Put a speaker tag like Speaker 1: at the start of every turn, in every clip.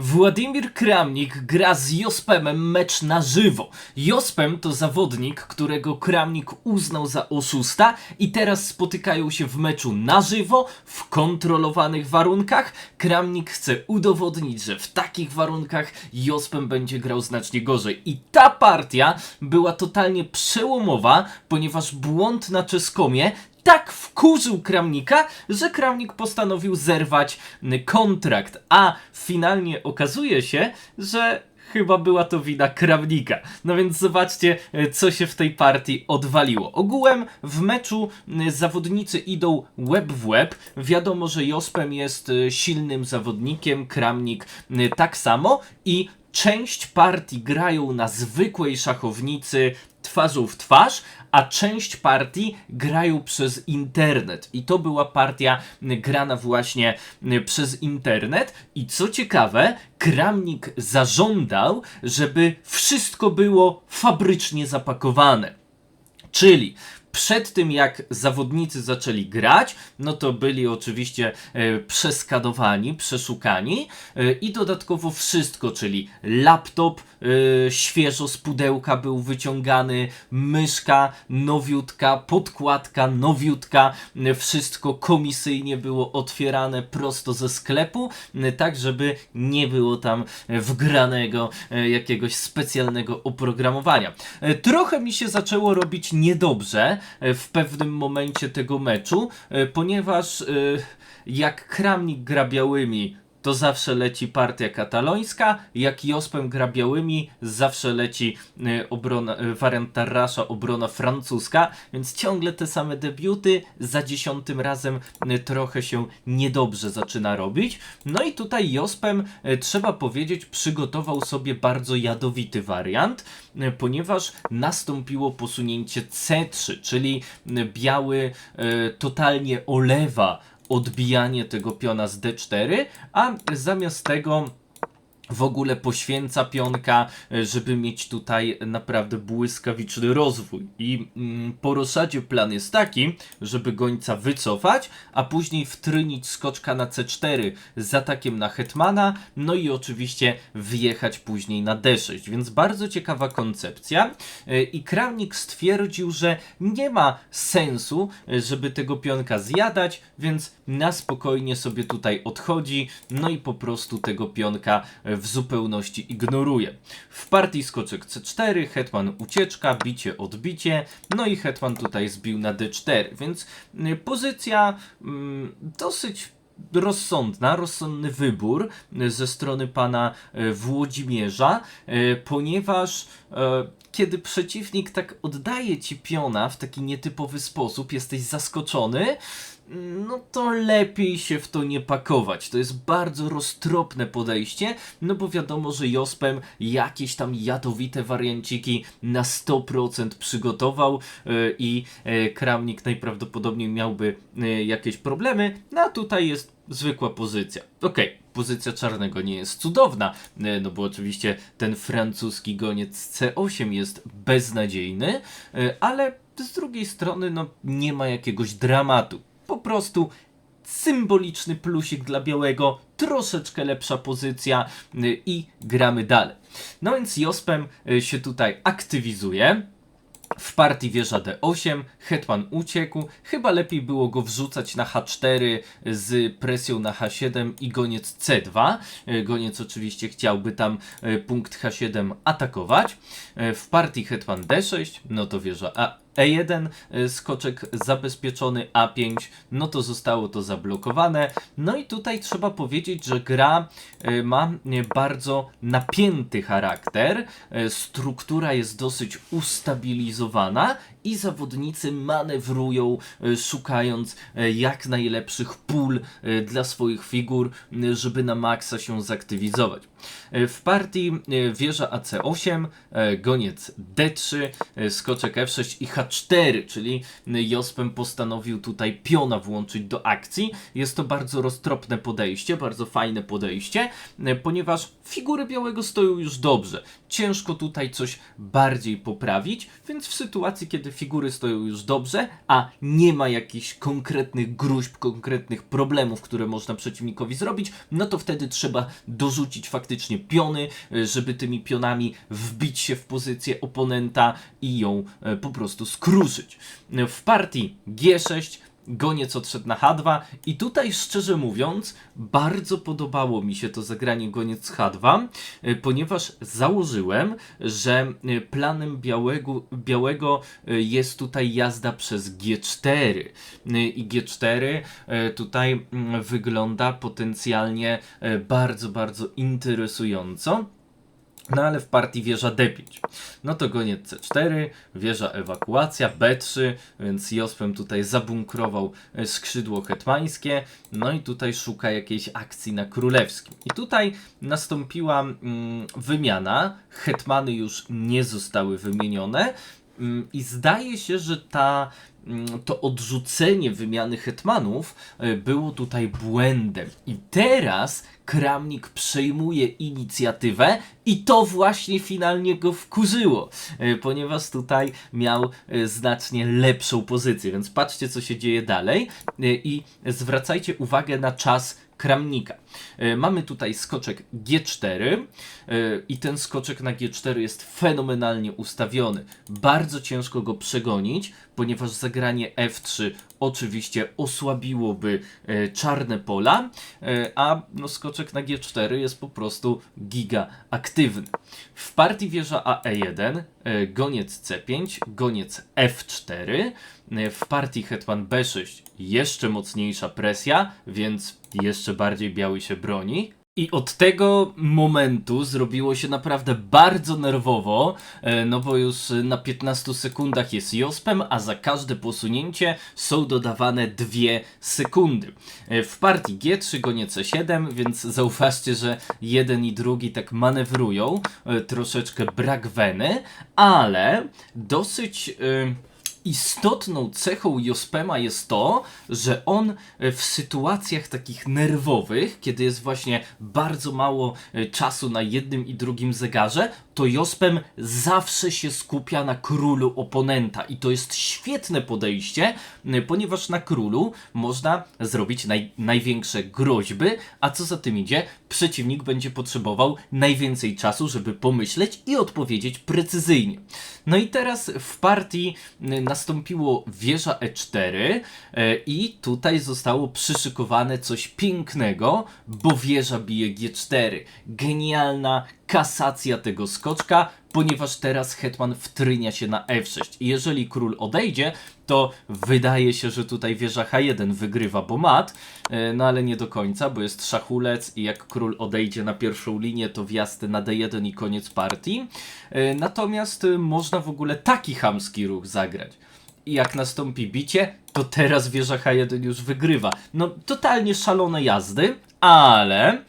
Speaker 1: Władimir Kramnik gra z Jospemem mecz na żywo. Jospem to zawodnik, którego Kramnik uznał za oszusta i teraz spotykają się w meczu na żywo, w kontrolowanych warunkach. Kramnik chce udowodnić, że w takich warunkach Jospem będzie grał znacznie gorzej. I ta partia była totalnie przełomowa, ponieważ błąd na czeskomie tak wkurzył Kramnika, że Kramnik postanowił zerwać kontrakt, a finalnie okazuje się, że chyba była to wina Kramnika. No więc zobaczcie, y, co się w tej partii odwaliło. Ogółem w meczu y, zawodnicy idą łeb w łeb. Wiadomo, że Jospem jest y, silnym zawodnikiem, Kramnik tak samo i część partii grają na zwykłej szachownicy twarzą w twarz, a część partii grają przez internet. I to była partia grana właśnie przez internet. I co ciekawe, Kramnik zażądał, żeby wszystko było fabrycznie zapakowane. Czyli przed tym jak zawodnicy zaczęli grać, no to byli oczywiście e, przeskadowani, przeszukani e, i dodatkowo wszystko, czyli laptop e, świeżo z pudełka był wyciągany, myszka nowiutka, podkładka nowiutka, wszystko komisyjnie było otwierane prosto ze sklepu, tak żeby nie było tam wgranego jakiegoś specjalnego oprogramowania. Trochę mi się zaczęło robić niedobrze w pewnym momencie tego meczu, e, ponieważ e, jak Kramnik gra białymi, to zawsze leci partia katalońska, jak Jospem gra białymi, zawsze leci e, obrona, e, wariant Tarrasza, obrona francuska, więc ciągle te same debiuty, za dziesiątym razem e, trochę się niedobrze zaczyna robić. No i tutaj Jospem, trzeba powiedzieć, przygotował sobie bardzo jadowity wariant, ponieważ nastąpiło posunięcie C3, czyli biały totalnie olewa odbijanie tego piona z D4, a zamiast tego w ogóle poświęca pionka, e, żeby mieć tutaj naprawdę błyskawiczny rozwój. I mm, po rozsadzie plan jest taki, żeby gońca wycofać, a później wtrynić skoczka na C4 z atakiem na hetmana, no i oczywiście wjechać później na D6. Więc bardzo ciekawa koncepcja. E, I Kramnik stwierdził, że nie ma sensu, e, żeby tego pionka zjadać, więc na spokojnie sobie tutaj odchodzi, no i po prostu tego pionka w zupełności ignoruje. W partii skoczek C4, hetman ucieczka, bicie, odbicie, no i hetman tutaj zbił na D4, więc y, pozycja mm, dosyć rozsądna, rozsądny wybór y, ze strony pana y, Włodzimierza, ponieważ kiedy przeciwnik tak oddaje ci piona w taki nietypowy sposób, jesteś zaskoczony, no to lepiej się w to nie pakować. To jest bardzo roztropne podejście, no bo wiadomo, że Jospem jakieś tam jadowite warianciki na 100% przygotował yy, i yy, Kramnik najprawdopodobniej miałby yy, jakieś problemy, no a tutaj jest zwykła pozycja. Okej, pozycja czarnego nie jest cudowna, no bo oczywiście ten francuski goniec C8 jest beznadziejny, ale z drugiej strony no nie ma jakiegoś dramatu po prostu symboliczny plusik dla białego, troszeczkę lepsza pozycja y, i gramy dalej. No więc Jospem y, się tutaj aktywizuje. W partii wieża D8, hetman uciekł. Chyba lepiej było go wrzucać na H4 z presją na H7 i goniec C2. Y, Goniec oczywiście chciałby tam punkt H7 atakować. W partii hetman D6, no to wieża A. E1, y, skoczek zabezpieczony A5, no to zostało to zablokowane. No i tutaj trzeba powiedzieć, że gra y, ma y, bardzo napięty charakter, struktura jest dosyć ustabilizowana i zawodnicy manewrują, y, szukając y, jak najlepszych pól y, dla swoich figur, żeby na maksa się zaktywizować. W partii wieża AC8, y, goniec D3, y, skoczek F6 i H4, czyli Jospem postanowił tutaj piona włączyć do akcji. Jest to bardzo roztropne podejście, bardzo fajne podejście, ponieważ figury białego stoją już dobrze. Ciężko tutaj coś bardziej poprawić, więc w sytuacji, kiedy figury stoją już dobrze, a nie ma jakichś konkretnych gruźb, konkretnych problemów, które można przeciwnikowi zrobić, no to wtedy trzeba dorzucić faktycznie piony, e, żeby tymi pionami wbić się w pozycję oponenta i ją e, po prostu skruszyć. E, W partii G6 Goniec odszedł na H2 i tutaj szczerze mówiąc bardzo podobało mi się to zagranie Goniec H2, e, ponieważ założyłem, że e, planem białego, białego e, jest tutaj jazda przez G4 E, i G4 e, tutaj mm, wygląda potencjalnie bardzo, bardzo interesująco. No ale w partii wieża D5. No to goniec C4, wieża ewakuacja, B3, więc Jospem tutaj zabunkrował e, skrzydło hetmańskie, no i tutaj szuka jakiejś akcji na królewskim. I tutaj nastąpiła mm, wymiana, hetmany już nie zostały wymienione mm, i zdaje się, że ta to odrzucenie wymiany hetmanów e, było tutaj błędem. I teraz Kramnik przejmuje inicjatywę i to właśnie finalnie go wkurzyło, e, ponieważ tutaj miał e, znacznie lepszą pozycję. Więc patrzcie, co się dzieje dalej i zwracajcie uwagę na czas Kramnika. E, Mamy tutaj skoczek G4 e, i ten skoczek na G4 jest fenomenalnie ustawiony. Bardzo ciężko go przegonić, ponieważ zagranie F3 oczywiście osłabiłoby e, czarne pola, e, a no, skoczek na G4 jest po prostu giga aktywny. W partii wieża AE1 e, goniec C5, goniec F4, e, w partii hetman B6 jeszcze mocniejsza presja, więc jeszcze bardziej biały się broni. I od tego momentu zrobiło się naprawdę bardzo nerwowo, e, no bo już na 15 sekundach jest Jospem, a za każde posunięcie są dodawane 2 sekundy. E, W partii G3 gonie C7, więc zauważcie, że jeden i drugi tak manewrują, e, troszeczkę brak weny, ale dosyć... e, istotną cechą Jospema jest to, że on e, w sytuacjach takich nerwowych, kiedy jest właśnie bardzo mało e, czasu na jednym i drugim zegarze, to Jospem zawsze się skupia na królu oponenta. I to jest świetne podejście, e, ponieważ na królu można zrobić naj, największe groźby, a co za tym idzie, przeciwnik będzie potrzebował najwięcej czasu, żeby pomyśleć i odpowiedzieć precyzyjnie. No i teraz w partii y, nastąpiło wieża E4 e, i tutaj zostało przyszykowane coś pięknego, bo wieża bije G4. Genialna kasacja tego skoczka, ponieważ teraz hetman wtrynia się na F6. I jeżeli król odejdzie, to wydaje się, że tutaj wieża H1 wygrywa, bo mat, e, no ale nie do końca, bo jest szachulec i jak król odejdzie na pierwszą linię, to wjazd na D1 i koniec partii. E, Natomiast e, można w ogóle taki chamski ruch zagrać. I jak nastąpi bicie, to teraz wieża H1 już wygrywa. No, totalnie szalone jazdy, ale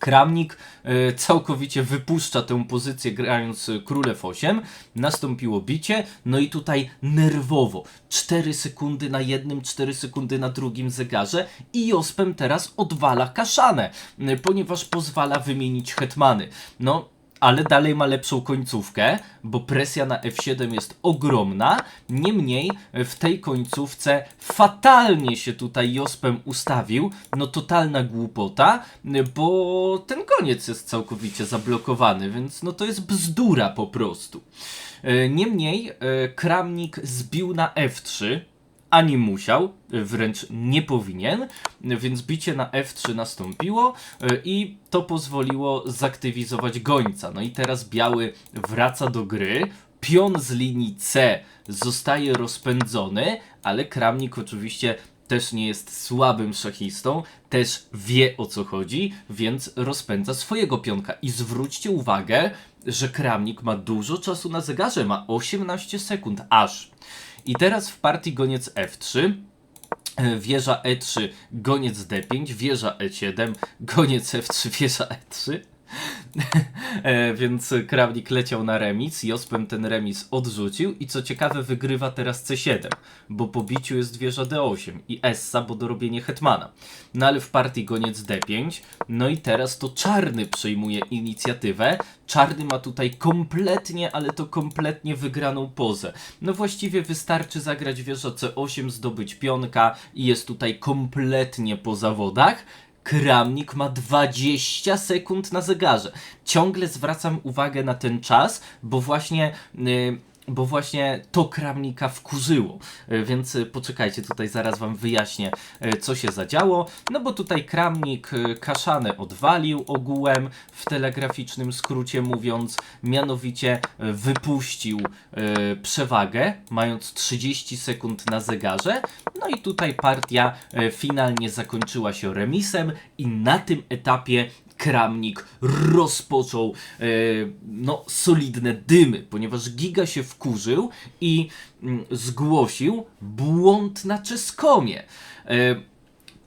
Speaker 1: Kramnik e, całkowicie wypuszcza tę pozycję grając e, królew 8. Nastąpiło bicie, no i tutaj nerwowo. 4 sekundy na jednym, 4 sekundy na drugim zegarze i Jospem teraz odwala kaszanę, e, ponieważ pozwala wymienić hetmany. No, ale dalej ma lepszą końcówkę, bo presja na F7 jest ogromna. Niemniej w tej końcówce fatalnie się tutaj Jospem ustawił. No totalna głupota, bo ten koniec jest całkowicie zablokowany, więc no to jest bzdura po prostu. E, Niemniej e, Kramnik zbił na F3, ani musiał, wręcz nie powinien, więc bicie na F3 nastąpiło e, i to pozwoliło zaktywizować gońca. No i teraz biały wraca do gry, pion z linii C zostaje rozpędzony, ale Kramnik oczywiście też nie jest słabym szachistą, też wie o co chodzi, więc rozpędza swojego pionka. I zwróćcie uwagę, że Kramnik ma dużo czasu na zegarze, ma 18 sekund aż. I teraz w partii goniec F3, e, wieża E3, goniec D5, wieża E7, goniec F3, wieża E3. e, więc Krawnik leciał na remis, Jospem ten remis odrzucił i co ciekawe wygrywa teraz C7, bo po biciu jest wieża D8 i Essa, bo dorobienie hetmana. No ale w partii goniec D5, no i teraz to czarny przejmuje inicjatywę, czarny ma tutaj kompletnie, ale to kompletnie wygraną pozę. No właściwie wystarczy zagrać wieża C8, zdobyć pionka i jest tutaj kompletnie po zawodach. Kramnik ma 20 sekund na zegarze. Ciągle zwracam uwagę na ten czas, bo właśnie. Yy, bo właśnie to Kramnika wkurzyło. Y, Więc y, poczekajcie, tutaj zaraz wam wyjaśnię, y, co się zadziało. No bo tutaj Kramnik kaszanę odwalił ogółem, w telegraficznym skrócie mówiąc, mianowicie wypuścił przewagę, mając 30 sekund na zegarze. No i tutaj partia finalnie zakończyła się remisem i na tym etapie Kramnik rozpoczął e, no, solidne dymy, ponieważ Giga się wkurzył i mm, zgłosił błąd na czeskomie. E,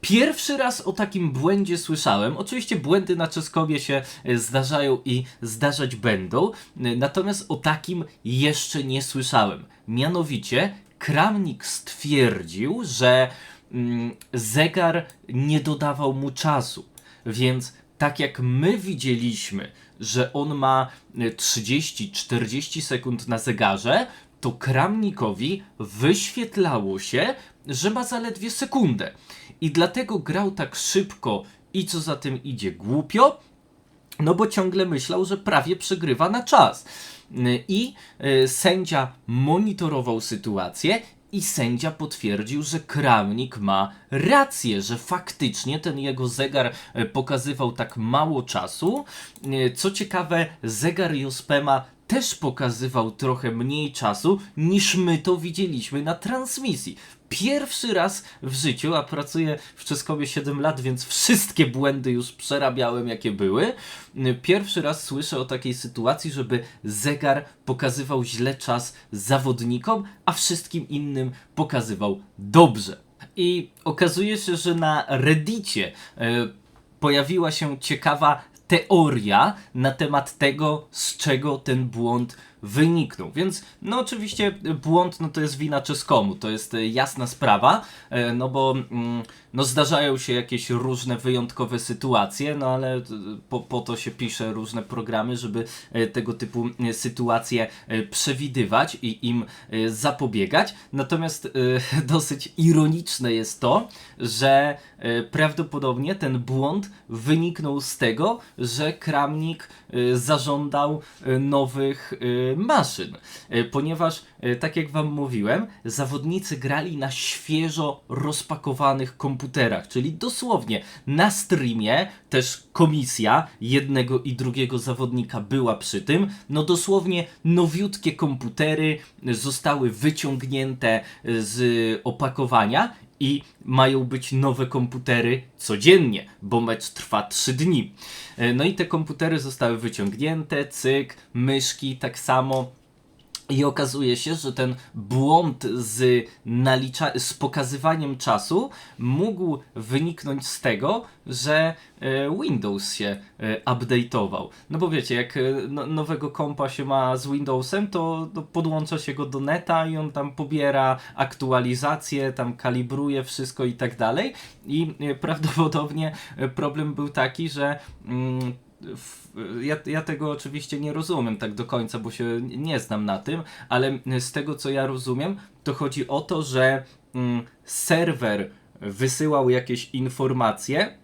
Speaker 1: Pierwszy raz o takim błędzie słyszałem. Oczywiście błędy na czeskomie się e, zdarzają i zdarzać będą, e, natomiast o takim jeszcze nie słyszałem. Mianowicie Kramnik stwierdził, że mm, zegar nie dodawał mu czasu, więc tak jak my widzieliśmy, że on ma e, 30-40 sekund na zegarze, to Kramnikowi wyświetlało się, że ma zaledwie sekundę. I dlatego grał tak szybko i co za tym idzie głupio, no bo ciągle myślał, że prawie przegrywa na czas. Y, I y, sędzia monitorował sytuację i sędzia potwierdził, że Kramnik ma rację, że faktycznie ten jego zegar y, pokazywał tak mało czasu. Y, Co ciekawe, zegar Jospema też pokazywał trochę mniej czasu niż my to widzieliśmy na transmisji. Pierwszy raz w życiu, a pracuję w Czeskowie 7 lat, więc wszystkie błędy już przerabiałem, jakie były. Pierwszy raz słyszę o takiej sytuacji, żeby zegar pokazywał źle czas zawodnikom, a wszystkim innym pokazywał dobrze. I okazuje się, że na Reddicie e, pojawiła się ciekawa teoria na temat tego, z czego ten błąd wyniknął. Więc, no oczywiście, błąd no to jest wina czeskomu, to jest e, jasna sprawa, e, no bo mm, no zdarzają się jakieś różne wyjątkowe sytuacje, no ale e, po, po to się pisze różne programy, żeby tego typu sytuacje przewidywać i im zapobiegać. Natomiast dosyć ironiczne jest to, że prawdopodobnie ten błąd wyniknął z tego, że Kramnik zażądał nowych maszyn, E, ponieważ, e, tak jak Wam mówiłem, zawodnicy grali na świeżo rozpakowanych komputerach, czyli dosłownie na streamie też komisja jednego i drugiego zawodnika była przy tym. No dosłownie nowiutkie komputery zostały wyciągnięte z opakowania i mają być nowe komputery codziennie, bo mecz trwa 3 dni. E, No i te komputery zostały wyciągnięte, cyk, myszki tak samo. I okazuje się, że ten błąd z, nalicza- z pokazywaniem czasu mógł wyniknąć z tego, że e, Windows się e, update'ował. No bo wiecie, jak e, no, nowego kompa się ma z Windowsem, to, podłącza się go do neta i on tam pobiera aktualizacje, tam kalibruje wszystko i tak dalej. I prawdopodobnie problem był taki, że mm, ja, ja tego oczywiście nie rozumiem tak do końca, bo się nie znam na tym, ale z tego co ja rozumiem, to chodzi o to, że mm, serwer wysyłał jakieś informacje,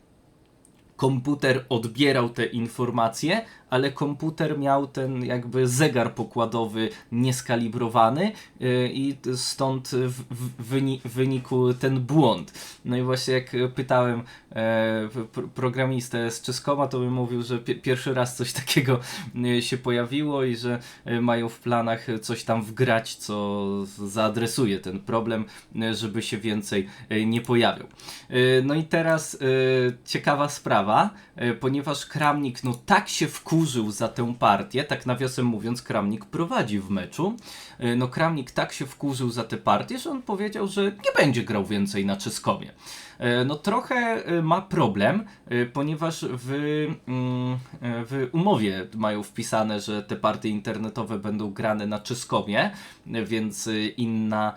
Speaker 1: komputer odbierał te informacje, ale komputer miał ten jakby zegar pokładowy nieskalibrowany yy, i stąd w, w, wyni, wynikł ten błąd. No i właśnie jak pytałem e, pr- programistę z Czeskoma, to mi mówił, że pi- pierwszy raz coś takiego y, się pojawiło i że y, mają w planach coś tam wgrać, co zaadresuje ten problem, y, żeby się więcej y, nie pojawiał. Y, No i teraz y, ciekawa sprawa, y, ponieważ Kramnik no tak się wkurzył, wkurzył za tę partię, tak nawiasem mówiąc, Kramnik prowadzi w meczu. E, No Kramnik tak się wkurzył za tę partię, że on powiedział, że nie będzie grał więcej na Czeskomie. E, No trochę e, ma problem, e, ponieważ w, mm, w umowie mają wpisane, że te partie internetowe będą grane na Czeskomie, e, więc inna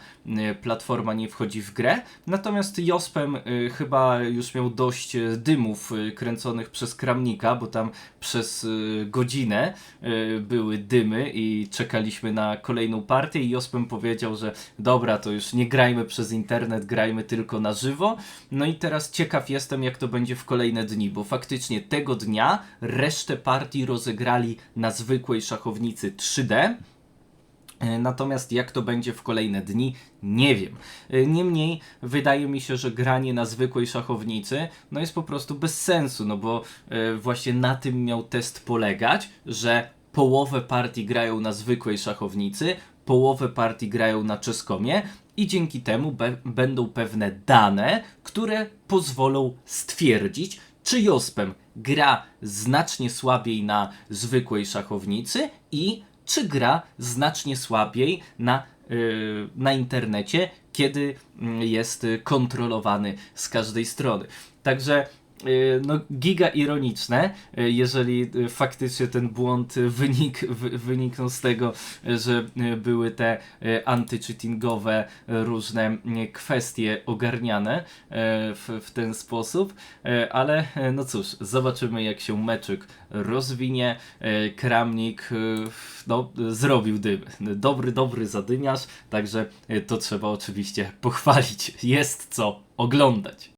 Speaker 1: platforma nie wchodzi w grę. Natomiast Jospem chyba już miał dość dymów kręconych przez Kramnika, bo tam przez godzinę były dymy i czekaliśmy na kolejną partię i Jospem powiedział, że dobra, to już nie grajmy przez internet, grajmy tylko na żywo. No i teraz ciekaw jestem, jak to będzie w kolejne dni, bo faktycznie tego dnia resztę partii rozegrali na zwykłej szachownicy 3D. E, Natomiast jak to będzie w kolejne dni, nie wiem. E, Niemniej wydaje mi się, że granie na zwykłej szachownicy no jest po prostu bez sensu, no bo e, właśnie na tym miał test polegać, że połowę partii grają na zwykłej szachownicy, połowę partii grają na czeskomie i dzięki temu be- będą pewne dane, które pozwolą stwierdzić, czy Jospem gra znacznie słabiej na zwykłej szachownicy i czy gra znacznie słabiej na, yy, na internecie, kiedy mm, jest kontrolowany z każdej strony. Także no, giga ironiczne, yy, jeżeli yy, faktycznie ten błąd y, wynik, wy, wyniknął z tego, y, że y, były te y, anty-cheatingowe y, różne y, kwestie ogarniane y, w, w ten sposób, y, ale y, no cóż, zobaczymy jak się meczyk rozwinie. Y, Kramnik y, no, y, zrobił dym. Dobry, dobry zadymiarz, także y, to trzeba oczywiście pochwalić. Jest co oglądać.